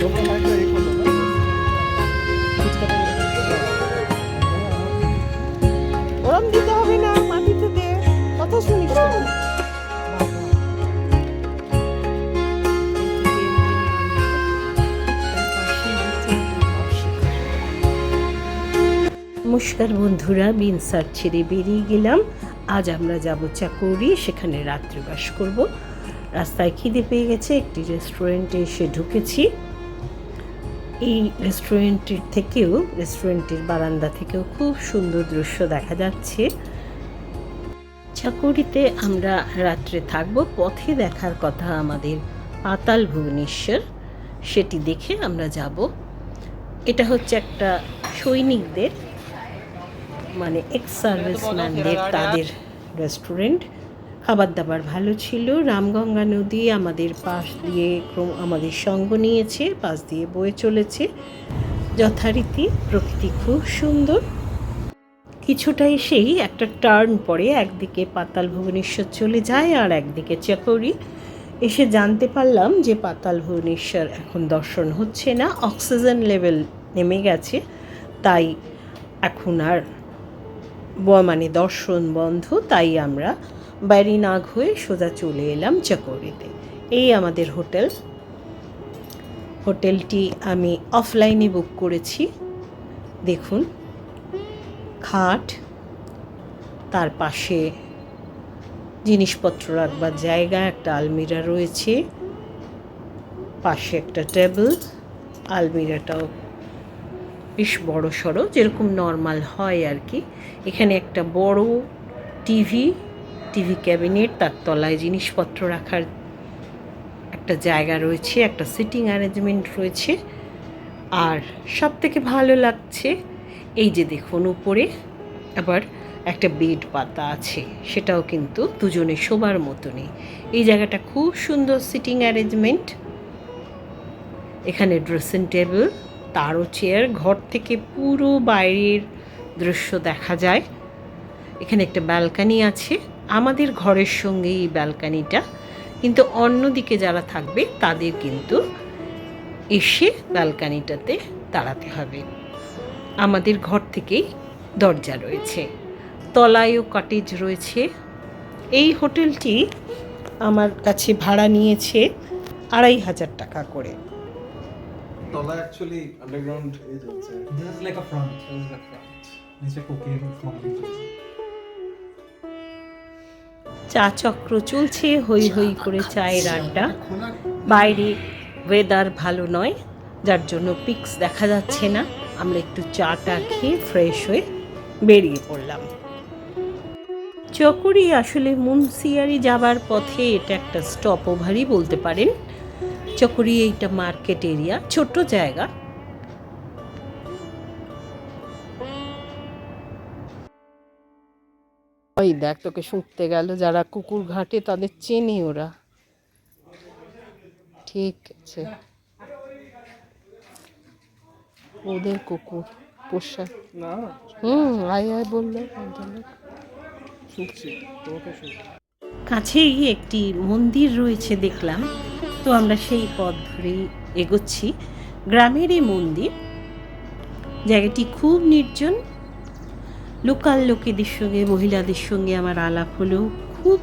নমস্কার বন্ধুরা বিনসার ছেড়ে বেরিয়ে গেলাম। আজ আমরা যাব চাকৌরি, সেখানে রাত্রিবাস করব। রাস্তায় খিদে পেয়ে গেছে, একটি রেস্টুরেন্টে এসে ঢুকেছি। এই রেস্টুরেন্টের থেকেও রেস্টুরেন্টের বারান্দা থেকেও খুব সুন্দর দৃশ্য দেখা যাচ্ছে। চাকুরিতে আমরা রাত্রে থাকব, পথে দেখার কথা আমাদের পাতাল ভুবনেশ্বর, সেটি দেখে আমরা যাব। এটা হচ্ছে একটা সৈনিকদের মানে এক্স সার্ভিসম্যানদের তাদের রেস্টুরেন্ট খাবার দাবার ভালো ছিল। রামগঙ্গা নদী আমাদের পাশ দিয়ে আমাদের সঙ্গ নিয়েছে, পাশ দিয়ে বয়ে চলেছে। যথারীতি প্রকৃতি খুব সুন্দর। কিছুটা এসেই একটা টার্ন পড়ে, একদিকে পাতাল ভুবনেশ্বর চলে যায় আর একদিকে চাকরি এসে জানতে পারলাম যে পাতাল ভুবনেশ্বর এখন দর্শন হচ্ছে না, অক্সিজেন লেভেল নেমে গেছে, তাই এখন আর মানে দর্শন বন্ধ, তাই আমরা বাইরে নাগ হয়ে সোজা চলে এলাম চাকরিতে। এই আমাদের হোটেল। হোটেলটি আমি অফলাইনে বুক করেছি। দেখুন, খাট, তার পাশে জিনিসপত্র রাখবার জায়গা, একটা আলমিরা রয়েছে, পাশে একটা টেবিল, আলমিরাটাও বেশ বড় সড়ো যেরকম নর্মাল হয় আর কি। এখানে একটা বড় টিভি টিভি ক্যাবিনেট, তার তলায় জিনিসপত্র রাখার একটা জায়গা রয়েছে, একটা সিটিং অ্যারেঞ্জমেন্ট রয়েছে। আর সব থেকে ভালো লাগছে, এই যে দেখুন উপরে, আবার একটা বেড পাতা আছে, সেটাও কিন্তু দুজনে শোবার মতনই। এই জায়গাটা খুব সুন্দর সিটিং অ্যারেঞ্জমেন্ট। এখানে ড্রেসিং টেবিল, তারও চেয়ার, ঘর থেকে পুরো বাইরের দৃশ্য দেখা যায়। এখানে একটা ব্যালকানি আছে। আমাদের ঘরের সঙ্গে এই ব্যালকানিটা। কিন্তু অন্যদিকে যারা থাকবে তাদের কিন্তু এসে ব্যালকানিটাতে দাঁড়াতে হবে। আমাদের ঘর থেকেই দরজা রয়েছে। তলায়ও কটেজ রয়েছে। এই হোটেলটি আমার কাছে ভাড়া নিয়েছে আড়াই হাজার টাকা করে। তলা অ্যাকচুয়ালি আন্ডারগ্রাউন্ড চা চক্র চলছে হই হই করে চায়ের আড্ডা। বাইরে ওয়েদার ভালো নয়, যার জন্য পিক্স দেখা যাচ্ছে না। আমরা একটু চাটা খেয়ে ফ্রেশ হয়ে বেরিয়ে পড়লাম। চকরি আসলে মুন্সিয়ারি যাবার পথে এটা একটা স্টপ ওভারই বলতে পারেন। চকরি এইটা মার্কেট এরিয়া ছোট্ট জায়গা। ওই দেখ তোকে শুঁকতে গেল যারা কুকুর ঘাটে তাদের চেনে ওরা। ঠিক আছে। ওদের কুকুর পোষা। হুম আয় আয় বলল কাছেই একটি মন্দির রয়েছে দেখলাম। তো আমরা সেই পথ ধরেই এগোচ্ছি। গ্রামেরই মন্দির জায়গাটি খুব নির্জন। লোকাল লোকেদের সঙ্গে মহিলাদের সঙ্গে আমার আলাপ হলো। খুব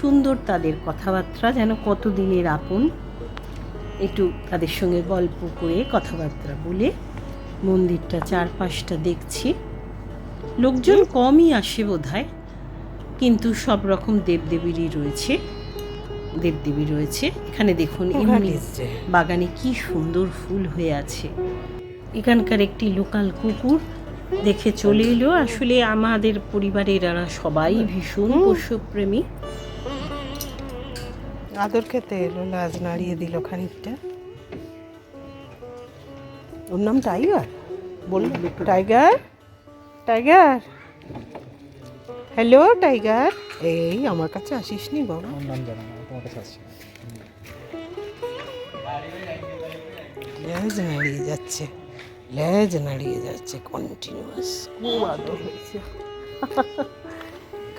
সুন্দর তাদের কথাবার্তা যেন কতদিনের আপন। একটু তাদের সঙ্গে গল্প করে কথাবার্তা বলে মন্দিরটা চারপাশটা দেখছি। লোকজন কমই আসে বোধহয় কিন্তু সব রকম দেবদেবীরই রয়েছে। দেবদেবী রয়েছে। এখানে দেখুন এমনি বাগানে কি সুন্দর ফুল হয়ে আছে। এখানকার একটি লোকাল কুকুর দেখে চলে এলো। আসলে আমাদের পরিবারের এরা সবাই ভীষণ পশুপ্রেমী আদর খেতে এলো লাজ নাড়িয়ে দিল খানিকটা। ওর নাম টাইগার? বলল টাইগার? টাইগার? Hello tiger? এই আমার কাছে আসিস নি বাবা নাম জানা না তোমার কাছে আসছে লেজ নাড়িয়ে যাচ্ছে। লেজ নাড়িয়ে যাচ্ছে কন্টিনিউয়াস খুব আদর হয়েছে।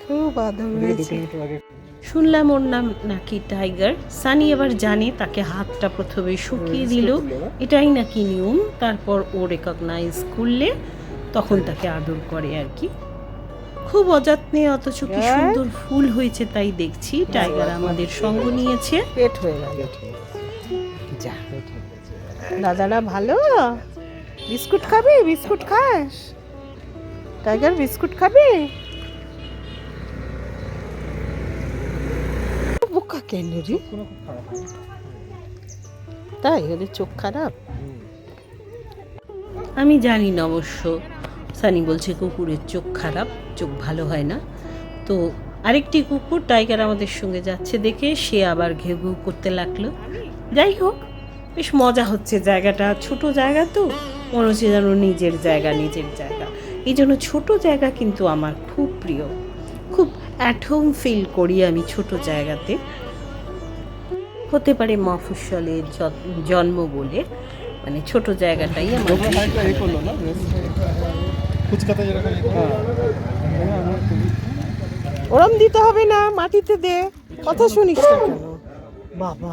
খুব আদর হয়েছে। শুনলাম ওর নাম নাকি টাইগার। সানি আবার জানে তাকে হাতটা প্রথমে শুকিয়ে দিল। এটাই নাকি নিয়ম। তারপর ও রেকগনাইজ করলে তখন তাকে আদর করে আর কি। খুব অযত্নে অথচ কি সুন্দর ফুল হয়েছে তাই দেখছি। টাইগার আমাদের সঙ্গ নিয়েছে। পেট হয়ে গেল। দাদারা ভালো? বিস্কুট খাবি? বিস্কুট খাস? টাইগার, বিস্কুট খাবি? বোকা কেন রে। তাই, ওদের চোখ খারাপ? আমি জানি না অবশ্য। সানি বলছে কুকুরের চোখ খারাপ, চোখ ভালো হয় না। তো আরেকটি কুকুর টাইগার আমাদের সঙ্গে যাচ্ছে দেখে, সে আবার ঘেউ ঘেউ করতে লাগল। যাই হোক, বেশ মজা হচ্ছে জায়গাটা। ছোট জায়গা তো। মনে হচ্ছে যেন নিজের জায়গা নিজের জায়গা। এই জন্য ছোট জায়গা কিন্তু আমার খুব প্রিয়। খুব অ্যাট হোম ফিল করি আমি ছোট জায়গাতে। হতে পারে মফস্বলের জন্ম বলে। মানে ছোট জায়গাটাই আমার হ্যাঁ। খুবই ওরম দিতে হবে না মাটিতে দে। কথা শুনিস বাবা।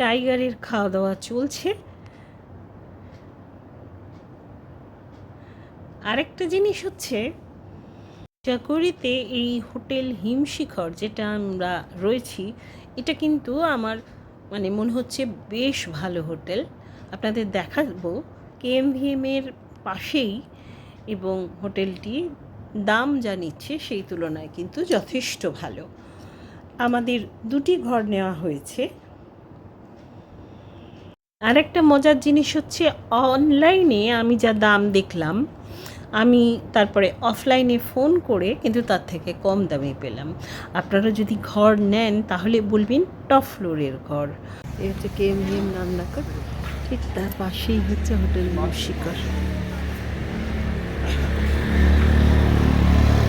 টাইগারের খাওয়া দাওয়া চলছে। আরেকটা জিনিস হচ্ছে, চাকরিতে এই হোটেল হিমশিখর যেটা আমরা রয়েছি, এটা কিন্তু আমার মানে মনে হচ্ছে বেশ ভালো হোটেল। আপনাদের দেখাবো কেএমভিএম এর পাশেই এবং হোটেলটি দাম যা নিচ্ছে সেই তুলনায় কিন্তু যথেষ্ট ভালো। আমাদের দুটি ঘর নেওয়া হয়েছে। আরেকটা মজার জিনিস হচ্ছে অনলাইনে আমি যা দাম দেখলাম, আমি তারপরে অফলাইনে ফোন করে কিন্তু তার থেকে কম দামে পেলাম। আপনারা যদি ঘর নেন তাহলে বলবেন টপ ফ্লোরের ঘর। এই হচ্ছে কে এম এম রান্নাঘর, ঠিক তার পাশেই হচ্ছে হোটেল শিকর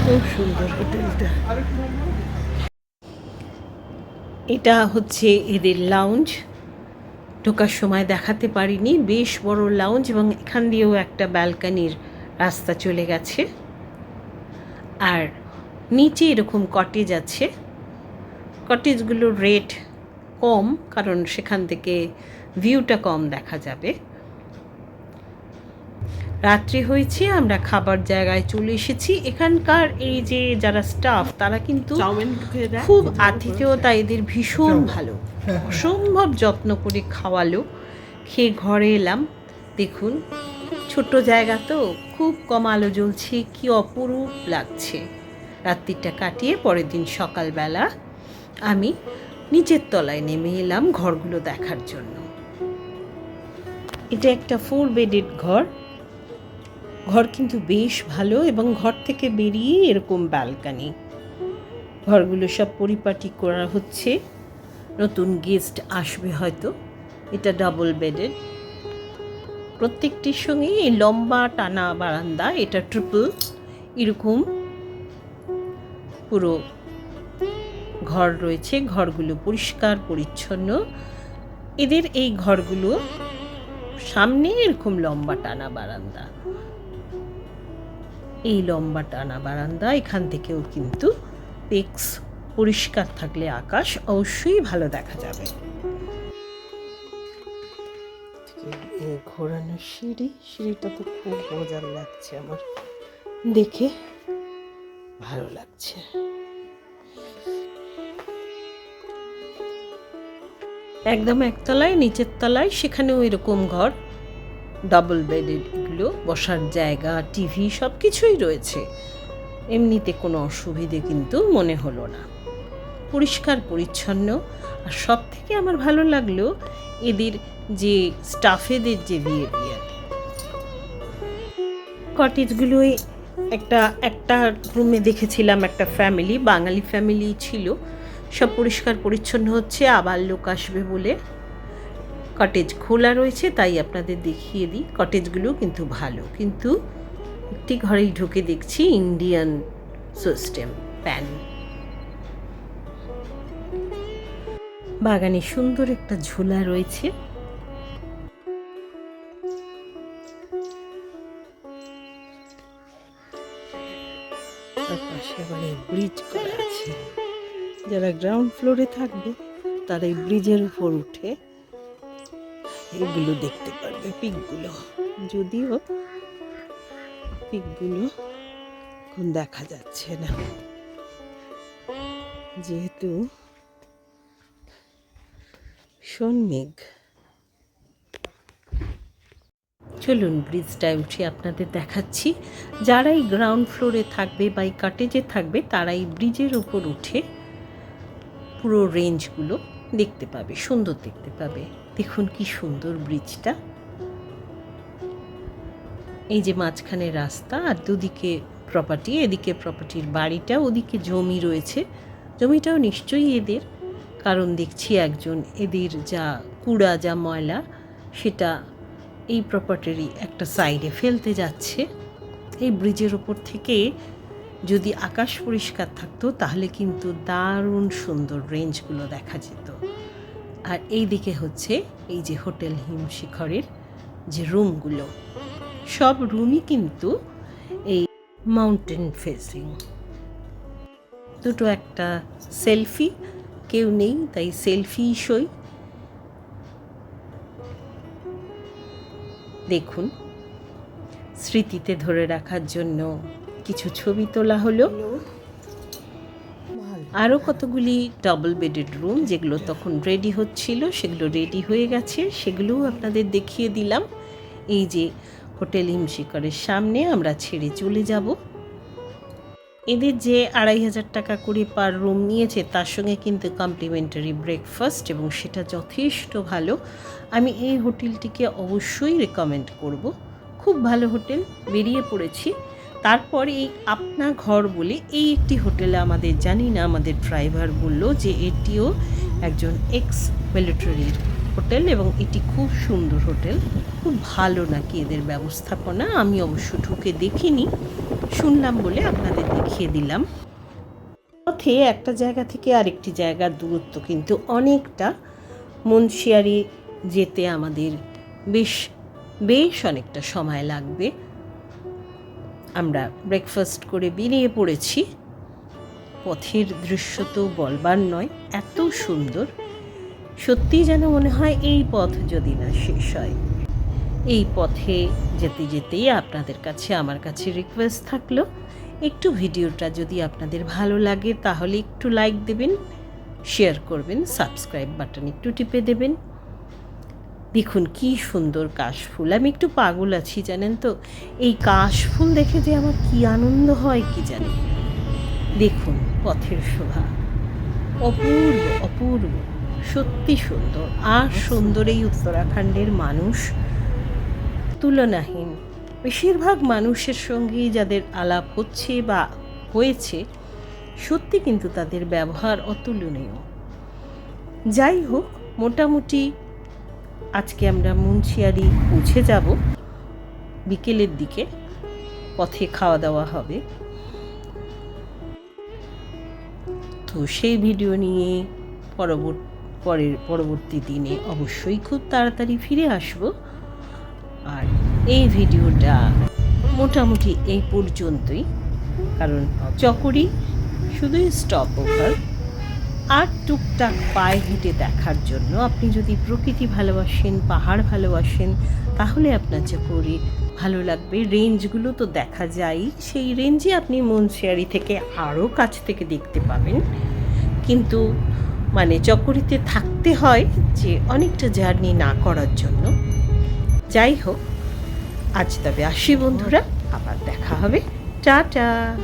খুব সুন্দর হোটেলটা। এটা হচ্ছে এদের লাউঞ্জ ঢোকার সময় দেখাতে পারিনি। বেশ বড় লাউঞ্জ এবং এখান দিয়েও একটা ব্যালকানির রাস্তা চলে গেছে। আর নিচে এরকম কটেজ আছে। কটেজগুলোর রেট কম, কারণ সেখান থেকে ভিউটা কম দেখা যাবে। রাত্রি হয়েছে আমরা খাবার জায়গায় চলে এসেছি। এখানকার এই যে যারা স্টাফ তারা কিন্তু খুব আতিথেয়তা এদের ভীষণ ভালো। অসম্ভব যত্ন করে খাওয়ালো। খেয়ে ঘরে এলাম। দেখুন ছোট্ট জায়গা তো খুব কম আলো জ্বলছে কি অপরূপ লাগছে। রাত্রিটা কাটিয়ে পরের দিন সকালবেলা আমি নিচের তলায় নেমে এলাম ঘরগুলো দেখার জন্য। এটা একটা ফোর বেডেড ঘর। ঘর কিন্তু বেশ ভালো এবং ঘর থেকে বেরিয়ে এরকম ব্যালকানি। ঘরগুলো সব পরিপাটি করা হচ্ছে। নতুন গেস্ট আসবে হয়তো। এটা ডাবল বেডের। প্রত্যেকটির সঙ্গে এই লম্বা টানা বারান্দা, এটা ট্রিপল। এরকম পুরো ঘর রয়েছে, ঘরগুলো পরিষ্কার, পরিচ্ছন্ন। এদের এই ঘরগুলো সামনে এরকম লম্বা টানা বারান্দা। এই লম্বা টানা বারান্দা, এখান থেকেও কিন্তু পেক্স পরিষ্কার থাকলে আকাশ অবশ্যই ভালো দেখা যাবে। ঘোরানো সিঁড়ি, সিঁড়িটা তো খুব মজার লাগছে আমার। দেখে ভালো লাগছে। একদম একতলায়, নিচের তলায়, সেখানেও এরকম ঘর। ডাবল বেডেড এগুলো, বসার জায়গা টিভি সব কিছুই রয়েছে। এমনিতে কোনো অসুবিধে কিন্তু মনে হলো না। পরিষ্কার, পরিচ্ছন্ন। আর সব থেকে আমার ভালো লাগল এদের যে স্টাফেদের যে বিহেভিয়ার কটেজগুলোই একটা একটা রুমে দেখেছিলাম, একটা ফ্যামিলি বাঙালি ফ্যামিলি ছিল। সব পরিষ্কার, পরিচ্ছন্ন হচ্ছে, আবার লোক আসবে বলে। কটেজ খোলা রয়েছে, তাই আপনাদের দেখিয়ে দিই। কটেজগুলো কিন্তু ভালো। কিন্তু একটি ঘরেই ঢুকে দেখছি ইন্ডিয়ান সিস্টেম প্যান বাগানে সুন্দর একটা ঝোলা রয়েছে। পাশে ব্রিজ করা আছে। যারা গ্রাউন্ড ফ্লোরে থাকবে, তারা এই ব্রিজের উপর উঠে এগুলো দেখতে পারবে, পিকগুলো। যদিও পিকগুলো এখন দেখা যাচ্ছে না। যেহেতু সন্মেঘ চলুন ব্রিজটায় উঠে আপনাদের দেখাচ্ছি। যারা এই গ্রাউন্ড ফ্লোরে থাকবে বা এই কাটেজে থাকবে তারা এই ব্রিজের ওপর উঠে পুরো রেঞ্জগুলো দেখতে পাবে, সুন্দর দেখতে পাবে। দেখুন কি সুন্দর ব্রিজটা। এই যে মাঝখানে রাস্তা আর দুদিকে প্রপার্টি এদিকে প্রপার্টির বাড়িটা, ওদিকে জমি রয়েছে। জমিটাও নিশ্চয়ই এদের, কারণ দেখছি একজন এদের যা কুড়া, যা ময়লা, সেটা এই প্রপার্টিরই একটা সাইডে ফেলতে যাচ্ছে। এই ব্রিজের ওপর থেকে যদি আকাশ পরিষ্কার থাকতো, তাহলে কিন্তু দারুণ সুন্দর রেঞ্জগুলো দেখা যেত। আর এই দিকে হচ্ছে এই যে হোটেল হিমশিখরের যে রুমগুলো। সব রুমই কিন্তু এই মাউন্টেন ফেসিং দুটো একটা সেলফি কেউ নেই, তাই সেলফি সই। দেখুন, স্মৃতিতে ধরে রাখার জন্য কিছু ছবি তোলা হলো। আরও কতগুলি ডাবল বেডেড রুম যেগুলো তখন রেডি হচ্ছিল, সেগুলো রেডি হয়ে গেছে, সেগুলোও আপনাদের দেখিয়ে দিলাম। এই যে হোটেল হিমশিকরের সামনে আমরা ছেড়ে চলে যাব। এদের যে আড়াই হাজার টাকা করে পার রুম নিয়েছে, তার সঙ্গে কিন্তু কমপ্লিমেন্টারি ব্রেকফাস্ট এবং সেটা যথেষ্ট ভালো। আমি এই হোটেলটিকে অবশ্যই রেকমেন্ড করব। খুব ভালো হোটেল, বেরিয়ে পড়েছি। তারপর এই আপনা ঘর বলে এই একটি হোটেলে আমাদের জানি না আমাদের ড্রাইভার বলল যে এটিও একজন এক্স মিলিটারির হোটেল এবং এটি খুব সুন্দর হোটেল। খুব ভালো নাকি এদের ব্যবস্থাপনা? আমি অবশ্য ঢুকে দেখিনি। শুনলাম বলে আপনাদের দেখিয়ে দিলাম। পথে একটা জায়গা থেকে আরেকটি জায়গার দূরত্ব কিন্তু অনেকটা। মুন্সিয়ারি যেতে আমাদের বেশ বেশ অনেকটা সময় লাগবে। আমরা ব্রেকফাস্ট করে বেরিয়ে পড়েছি। পথের দৃশ্য তো বলবার নয়, এত সুন্দর। সত্যি যেন মনে হয় এই পথ যদি না শেষ হয়। এই পথে যেতে যেতেই আপনাদের কাছে, আমার কাছে রিকোয়েস্ট থাকল, একটু ভিডিওটা যদি আপনাদের ভালো লাগে তাহলে একটু লাইক দেবেন শেয়ার করবেন সাবস্ক্রাইব বাটন একটু টিপে দেবেন। দেখুন কি সুন্দর কাশফুল। আমি একটু পাগল আছি, জানেন তো? এই কাশফুল দেখে যে আমার কি আনন্দ হয় কি জানি। দেখুন, পথের শোভা। অপূর্ব অপূর্ব। সত্যি সুন্দর। আর সুন্দর এই উত্তরাখণ্ডের মানুষ তুলনাহীন। বেশিরভাগ মানুষের সঙ্গেই যাদের আলাপ হচ্ছে বা হয়েছে, সত্যি কিন্তু তাদের ব্যবহার অতুলনীয়। যাই হোক, মোটামুটি আজকে আমরা মুন্সিয়ারি পৌঁছে যাব। বিকেলের দিকে পথে খাওয়া দাওয়া হবে। তো সেই ভিডিও নিয়ে পরবর্তী পরের, পরবর্তী দিনে অবশ্যই খুব তাড়াতাড়ি ফিরে আসব। আর এই ভিডিওটা মোটামুটি এই পর্যন্তই। কারণ চকরি শুধুই স্টপ ওভার আর টুকটাক পায়ে হেঁটে দেখার জন্য আপনি যদি প্রকৃতি ভালোবাসেন, পাহাড় ভালোবাসেন, তাহলে আপনার চকরি ভালো লাগবে। রেঞ্জগুলো তো দেখা যায়। সেই রেঞ্জে আপনি মুন্সিয়ারি থেকে আরও কাছ থেকে দেখতে পাবেন। কিন্তু মানে চকরিতে থাকতে হয় যে অনেকটা জার্নি না করার জন্য। যাই হোক, আজ তবে আসি বন্ধুরা। আবার দেখা হবে। টাটা!